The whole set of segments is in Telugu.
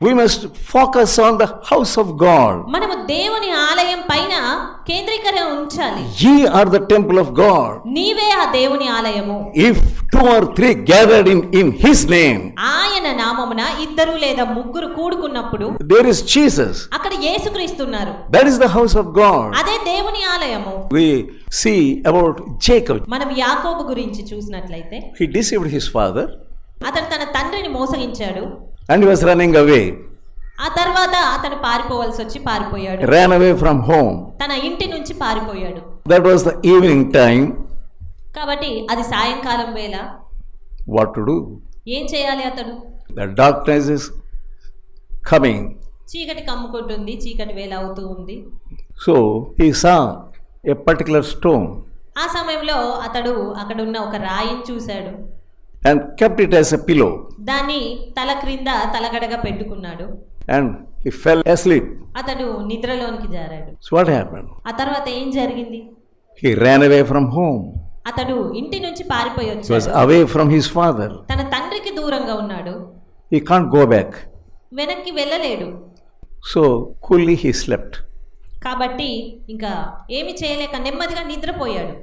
We must focus on the house of God. మనము దేవుని ఆలయం పైన కేంద్రీకరణ ఉంచాలి Ye are the temple of God. నీవే ఆ దేవుని ఆలయము If two or three gathered in, in His name, ఆయన నామమున ఇద్దరు లేదా ముగ్గురు కూడుకున్నప్పుడు there is Jesus. అక్కడ యేసుక్రీస్తున్నారు That is the house of God. అదే దేవుని ఆలయము We see about Jacob. మనం యాకోబు గురించి చూసినట్లయితే He deceived his father అతను తన తండ్రిని మోసగించాడు అండ్ వాస్ రన్నింగ్ అవే ఆ తర్వాత అతను పారిపోవాల్సి వచ్చి పారిపోయాడు. రన్ అవే ఫ్రమ్ హోమ్ తన ఇంటి నుంచి పారిపోయాడు. That was the evening time కాబట్టి అది సాయంకాలం వేళ. వాట్ టు డు ఏం చేయాలి అతను? ద డార్క్నెస్ ఇస్ కమింగ్ చీకటి కమ్ముకుంటుంది చీకటి వేళ అవుతూ ఉంది. So he saw a particular stone ఆ సమయంలో అతడు అక్కడ ఉన్న ఒక రాయిని చూశాడు. And kept it as a pillow. దాన్ని తల క్రింద తలగడగా పెట్టుకున్నాడు And he fell asleep. అతడు నిద్రలోనికి జారాడు So what happened? ఆ తర్వాత ఏం జరిగింది He ran away from home. అతడు ఇంటి నుంచి పారిపోయి వచ్చాడు away from his father. తన తండ్రికి దూరంగా ఉన్నాడు He can't go back. వెనక్కి వెళ్ళలేడు So coolly he slept. కాబట్టి ఇంకా ఏమి చేయలేక నెమ్మదిగా నిద్రపోయాడు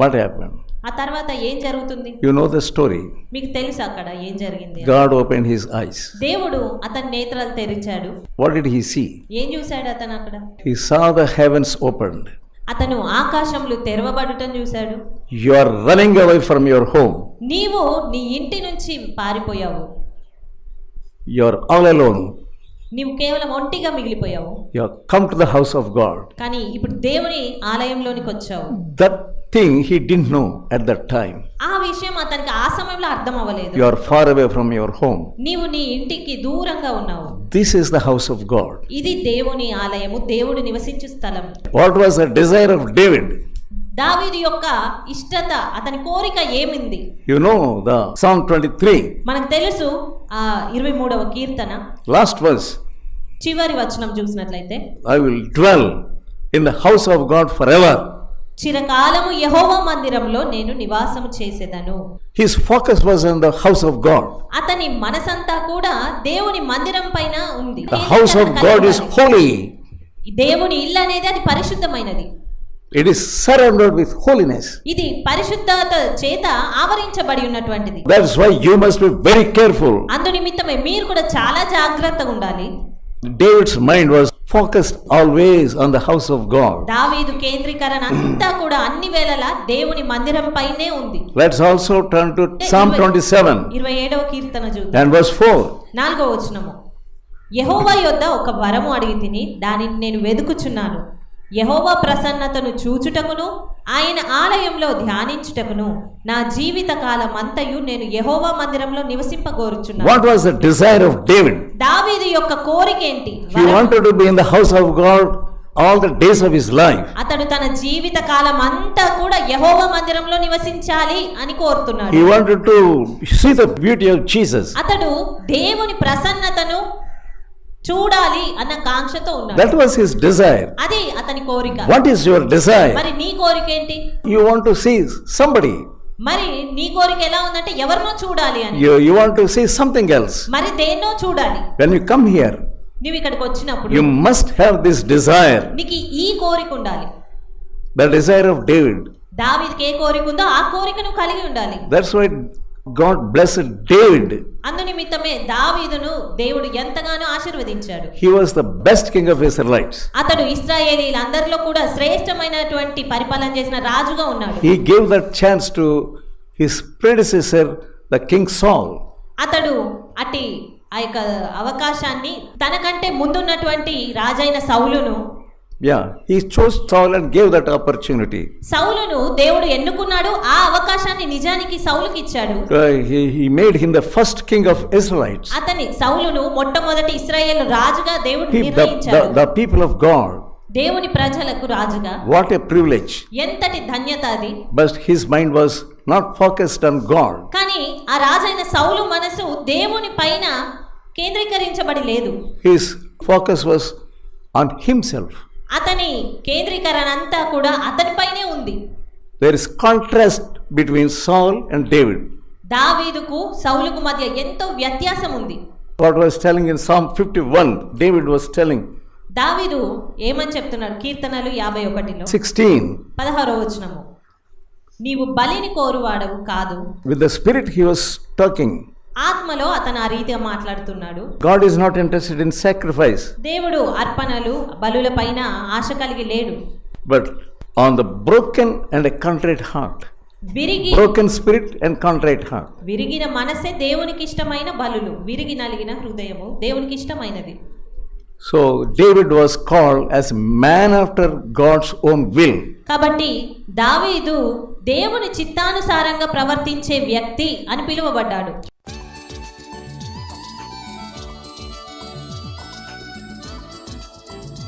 What happened? ఆ తర్వాత ఏం జరుగుతుంది? యు నో ద స్టోరీ మీకు తెలుసు అక్కడ ఏం జరిగింది గాడ్ ఓపెన్ హిస్ ఐస్ దేవుడు అతని నేత్రాలు తెరిచాడు. వాట్ డిడ్ హి సీ ఏం చూసాడు అతను అక్కడ? He saw the heavens opened అతను ఆకాశములు తెరవబడటం చూశాడు. You are running away from your home నీవు నీ ఇంటి నుంచి పారిపోయావు. యు ఆర్ ఆల్ అలోన్ నీవు కేవలం ఒంటిగా మిగిలిపోయావు. You come to the house of God కానీ ఇప్పుడు దేవుని ఆలయంలోనికి వచ్చావు. That thing he didn't know at that time. ఆ విషయం అతనికి ఆ సమయంలో అర్థం అవ్వలేదు You are far away from your home. నీవు నీ ఇంటికి దూరంగా ఉన్నావు This is the house of God. ఇది దేవుని ఆలయము దేవుడు నివసించు స్థలం What was the desire of David? దావీదు యొక్క ఇష్టత అతని కోరిక ఏమింది You know the Psalm 23, మనకు తెలుసు ఆ ఇరవై మూడవ కీర్తన last verse. చివరి వచనం చూసినట్లయితే I will dwell in the house of God forever. చిరకాలము యహోవ మందిరంలో నేను నివాసము చేసేదను His focus was on the house of God. అతని మనసంతా కూడా దేవుని మందిరం పైన ఉంది The house of God is holy. దేవుని ఇల్లు అనేది అది పరిశుద్ధమైనది It is surrounded with holiness. ఇది పరిశుద్ధత చేత ఆవరించబడి ఉన్నటువంటిది That's why you must be very careful. అందు నిమిత్తమే మీరు కూడా చాలా జాగ్రత్తగా ఉండాలి David's mind was focused always on the house of God. దావీదు కేంద్రీకరణ అంతా కూడా అన్ని వేళలా దేవుని మందిరం పైనే ఉంది. Let's also turn to Psalm 27 ఇరవై ఏడవ కీర్తన చూద్దాం. And verse 4. నాలుగో వచనము. యహోవా యొద్ద ఒక వరము అడిగి తిని దానిని నేను వెదుకుచున్నాను. యహోవా ప్రసన్నతను చూచుటకును ఆయన ఆలయంలో ధ్యానించుటకును నా జీవిత కాలమంతయు నేను యహోవా మందిరంలో నివసింపగోరుచున్నాను What was the desire of David? దావీదు యొక్క కోరిక ఏంటి He wanted to be in the house of God all the days of his life. అతడు తన జీవిత కాలం అంతా కూడా యహోవా మందిరంలో నివసించాలి అని కోరుతున్నాడు He wanted to see the beauty of Jesus. అతడు దేవుని ప్రసన్నతను చూడాలి అన్న కాంక్షతో ఉన్నాడు. దట్ వాస్ హిస్ డిజైర్ అదే అతని కోరిక. వాట్ ఇస్ యువర్ డిజైర్ మరి నీ కోరిక ఏంటి? You want to see somebody మరి నీ కోరిక ఎలా ఉందంటే ఎవర్నో చూడాలి అని. You you want to see something else మరి దేన్నో చూడాలి. వెన్ యు కమ్ హియర్ నీవు ఇక్కడికి వచ్చినప్పుడు you must have this desire నీకు ఈ కోరిక ఉండాలి. ద డిజైర్ ఆఫ్ డేవిడ్ దావీదుకి ఏ కోరిక ఉందో ఆ కోరికను కలిగి ఉండాలి. That's why God blessed David. అందు నిమిత్తమే దావీదును దేవుడు ఎంతగానో ఆశీర్వదించాడు He was the best king of Israelites. అతడు ఇస్రాయేలీలందరిలో కూడా శ్రేష్టమైనటువంటి పరిపాలన చేసిన రాజుగా ఉన్నాడు He gave that chance to his predecessor, the king Saul. అతడు అటి ఆ యొక్క అవకాశాన్ని తనకంటే ముందున్నటువంటి రాజైన సౌలును Yeah, he chose Saul and gave that opportunity. సౌలును దేవుడు ఎన్నుకున్నాడు ఆ అవకాశాన్ని నిజానికి సౌలుకి ఇచ్చాడు Uh, he, he made him the first king of Israelites. అతని సౌలును మొట్టమొదటి ఇస్రాయేల్ రాజుగా దేవుడు He, the, నిర్ణయించాడు the, the people of God. దేవుని ప్రజలకు రాజుగా What a privilege. ఎంతటి ధన్యత అది But his mind was not focused on God. కానీ ఆ రాజైన సౌలు మనసు దేవుని పైన కేంద్రీకరించబడి లేదు His focus was on himself. అతని కేంద్రీకరణ అంతా కూడా అతనిపైనే ఉంది. There is contrast between Saul and David దావీదుకు సౌలుకు మధ్య ఎంతో వ్యత్యాసం ఉంది. What was telling in Psalm 51 David was telling దావీదు ఏమని చెప్తున్నాడు? కీర్తనలు 51 లో 16 16వ వచనము. నీవు బలిని కోరువాడవు కాదు. With the spirit he was talking ఆత్మలో అతను ఆ రీతిగా మాట్లాడుతున్నాడు. God is not interested in sacrifice దేవుడు అర్పణలు బలులపైన ఆశ కలిగి లేడు. But on the broken and a contrite heart విరిగి broken spirit and contrite heart విరిగిన మనసే దేవునికి ఇష్టమైన బలులు. విరిగి నలిగిన హృదయము దేవునికి ఇష్టమైనది. So David was called as man after God's own will కాబట్టి దావీదు దేవుని చిత్తానుసారంగా ప్రవర్తించే వ్యక్తి అని పిలువబడ్డాడు.